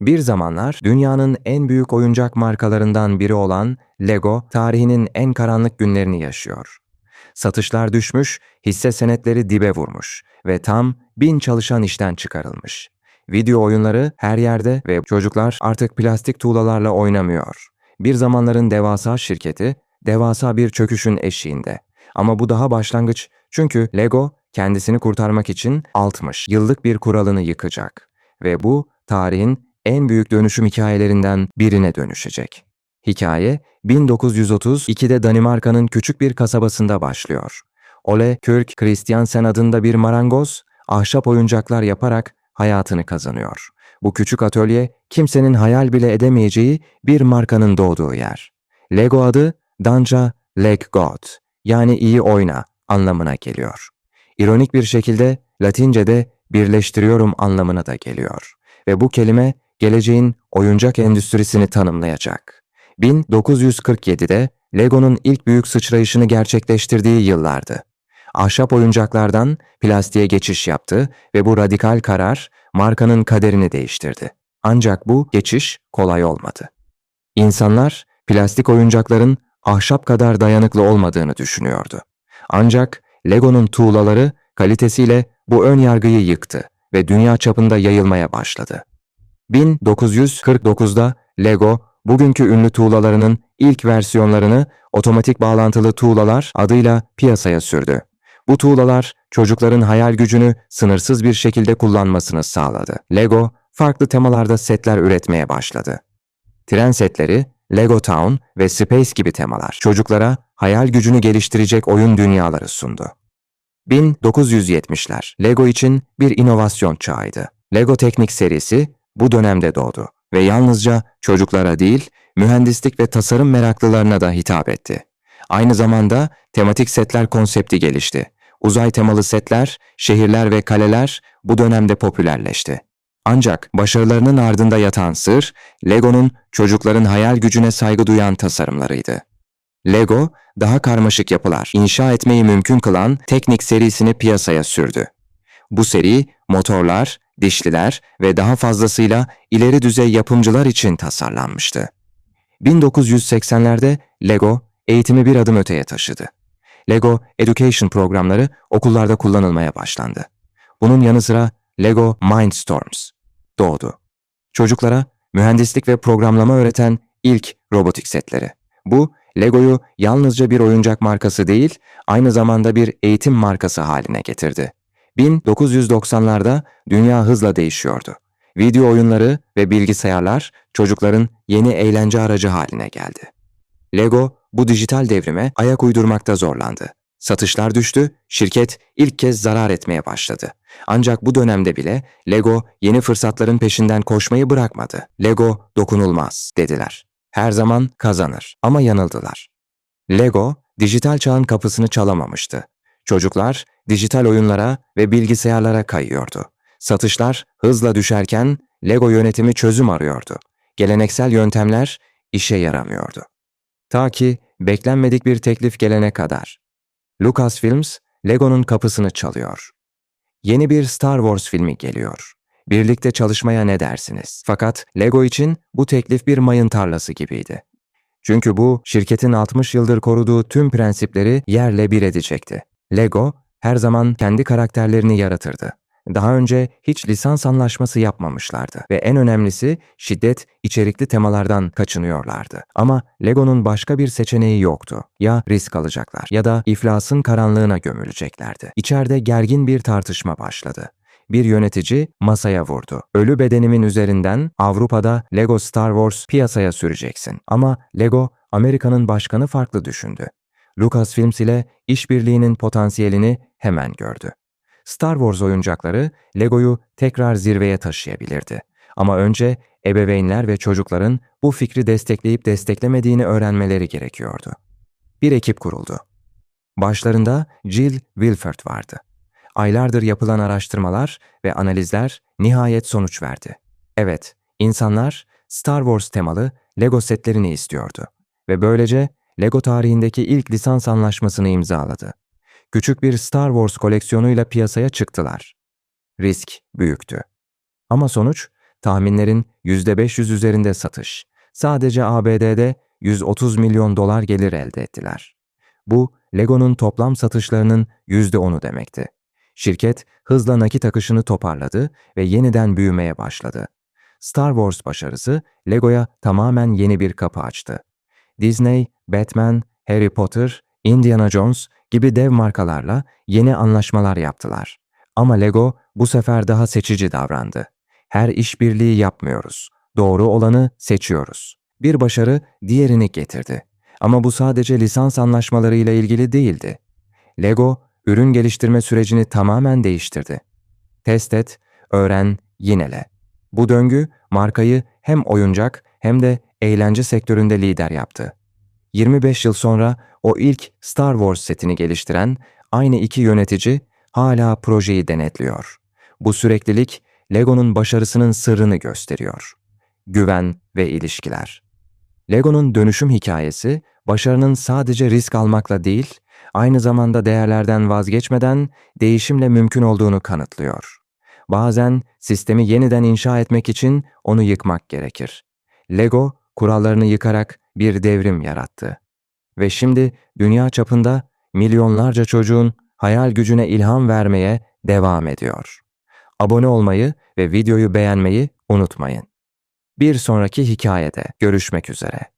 Bir zamanlar dünyanın en büyük oyuncak markalarından biri olan Lego, tarihinin en karanlık günlerini yaşıyor. Satışlar düşmüş, hisse senetleri dibe vurmuş ve tam bin çalışan işten çıkarılmış. Video oyunları her yerde ve çocuklar artık plastik tuğlalarla oynamıyor. Bir zamanların devasa şirketi, devasa bir çöküşün eşiğinde. Ama bu daha başlangıç çünkü Lego kendisini kurtarmak için 60 yıllık bir kuralını yıkacak. Ve bu tarihin en büyük dönüşüm hikayelerinden birine dönüşecek. Hikaye 1932'de Danimarka'nın küçük bir kasabasında başlıyor. Ole Kirk Christiansen adında bir marangoz ahşap oyuncaklar yaparak hayatını kazanıyor. Bu küçük atölye kimsenin hayal bile edemeyeceği bir markanın doğduğu yer. Lego adı Danja Leg God yani iyi oyna anlamına geliyor. İronik bir şekilde Latince'de birleştiriyorum anlamına da geliyor. Ve bu kelime geleceğin oyuncak endüstrisini tanımlayacak. 1947'de Lego'nun ilk büyük sıçrayışını gerçekleştirdiği yıllardı. Ahşap oyuncaklardan plastiğe geçiş yaptı ve bu radikal karar markanın kaderini değiştirdi. Ancak bu geçiş kolay olmadı. İnsanlar plastik oyuncakların ahşap kadar dayanıklı olmadığını düşünüyordu. Ancak Lego'nun tuğlaları kalitesiyle bu ön yargıyı yıktı ve dünya çapında yayılmaya başladı. 1949'da Lego, bugünkü ünlü tuğlalarının ilk versiyonlarını otomatik bağlantılı tuğlalar adıyla piyasaya sürdü. Bu tuğlalar çocukların hayal gücünü sınırsız bir şekilde kullanmasını sağladı. Lego, farklı temalarda setler üretmeye başladı. Tren setleri, Lego Town ve Space gibi temalar çocuklara hayal gücünü geliştirecek oyun dünyaları sundu. 1970'ler Lego için bir inovasyon çağıydı. Lego Teknik serisi bu dönemde doğdu ve yalnızca çocuklara değil, mühendislik ve tasarım meraklılarına da hitap etti. Aynı zamanda tematik setler konsepti gelişti. Uzay temalı setler, şehirler ve kaleler bu dönemde popülerleşti. Ancak başarılarının ardında yatan sır, Lego'nun çocukların hayal gücüne saygı duyan tasarımlarıydı. Lego, daha karmaşık yapılar inşa etmeyi mümkün kılan Teknik serisini piyasaya sürdü. Bu seri motorlar, dişliler ve daha fazlasıyla ileri düzey yapımcılar için tasarlanmıştı. 1980'lerde Lego eğitimi bir adım öteye taşıdı. Lego Education programları okullarda kullanılmaya başlandı. Bunun yanı sıra Lego Mindstorms doğdu. Çocuklara mühendislik ve programlama öğreten ilk robotik setleri. Bu, Lego'yu yalnızca bir oyuncak markası değil, aynı zamanda bir eğitim markası haline getirdi. 1990'larda dünya hızla değişiyordu. Video oyunları ve bilgisayarlar çocukların yeni eğlence aracı haline geldi. Lego bu dijital devrime ayak uydurmakta zorlandı. Satışlar düştü, şirket ilk kez zarar etmeye başladı. Ancak bu dönemde bile Lego yeni fırsatların peşinden koşmayı bırakmadı. Lego dokunulmaz dediler. Her zaman kazanır ama yanıldılar. Lego dijital çağın kapısını çalamamıştı. Çocuklar dijital oyunlara ve bilgisayarlara kayıyordu. Satışlar hızla düşerken Lego yönetimi çözüm arıyordu. Geleneksel yöntemler işe yaramıyordu. Ta ki beklenmedik bir teklif gelene kadar. Lucasfilms, Lego'nun kapısını çalıyor. Yeni bir Star Wars filmi geliyor. Birlikte çalışmaya ne dersiniz? Fakat Lego için bu teklif bir mayın tarlası gibiydi. Çünkü bu şirketin 60 yıldır koruduğu tüm prensipleri yerle bir edecekti. Lego her zaman kendi karakterlerini yaratırdı. Daha önce hiç lisans anlaşması yapmamışlardı ve en önemlisi şiddet içerikli temalardan kaçınıyorlardı. Ama Lego'nun başka bir seçeneği yoktu. Ya risk alacaklar ya da iflasın karanlığına gömüleceklerdi. İçeride gergin bir tartışma başladı. Bir yönetici masaya vurdu. Ölü bedenimin üzerinden Avrupa'da Lego Star Wars piyasaya süreceksin. Ama Lego Amerika'nın başkanı farklı düşündü. Lucasfilms ile işbirliğinin potansiyelini hemen gördü. Star Wars oyuncakları Lego'yu tekrar zirveye taşıyabilirdi. Ama önce ebeveynler ve çocukların bu fikri destekleyip desteklemediğini öğrenmeleri gerekiyordu. Bir ekip kuruldu. Başlarında Jill Wilford vardı. Aylardır yapılan araştırmalar ve analizler nihayet sonuç verdi. Evet, insanlar Star Wars temalı Lego setlerini istiyordu ve böylece Lego tarihindeki ilk lisans anlaşmasını imzaladı. Küçük bir Star Wars koleksiyonuyla piyasaya çıktılar. Risk büyüktü. Ama sonuç tahminlerin %500 üzerinde satış. Sadece ABD'de 130 milyon dolar gelir elde ettiler. Bu, Lego'nun toplam satışlarının %10'u demekti. Şirket hızla nakit akışını toparladı ve yeniden büyümeye başladı. Star Wars başarısı Lego'ya tamamen yeni bir kapı açtı. Disney, Batman, Harry Potter, Indiana Jones gibi dev markalarla yeni anlaşmalar yaptılar. Ama Lego bu sefer daha seçici davrandı. Her işbirliği yapmıyoruz. Doğru olanı seçiyoruz. Bir başarı diğerini getirdi. Ama bu sadece lisans anlaşmalarıyla ilgili değildi. Lego, ürün geliştirme sürecini tamamen değiştirdi. Test et, öğren, yinele. Bu döngü markayı hem oyuncak hem de eğlence sektöründe lider yaptı. 25 yıl sonra o ilk Star Wars setini geliştiren aynı iki yönetici hala projeyi denetliyor. Bu süreklilik Lego'nun başarısının sırrını gösteriyor. Güven ve ilişkiler. Lego'nun dönüşüm hikayesi başarının sadece risk almakla değil, aynı zamanda değerlerden vazgeçmeden değişimle mümkün olduğunu kanıtlıyor. Bazen sistemi yeniden inşa etmek için onu yıkmak gerekir. Lego kurallarını yıkarak bir devrim yarattı. Ve şimdi dünya çapında milyonlarca çocuğun hayal gücüne ilham vermeye devam ediyor. Abone olmayı ve videoyu beğenmeyi unutmayın. Bir sonraki hikayede görüşmek üzere.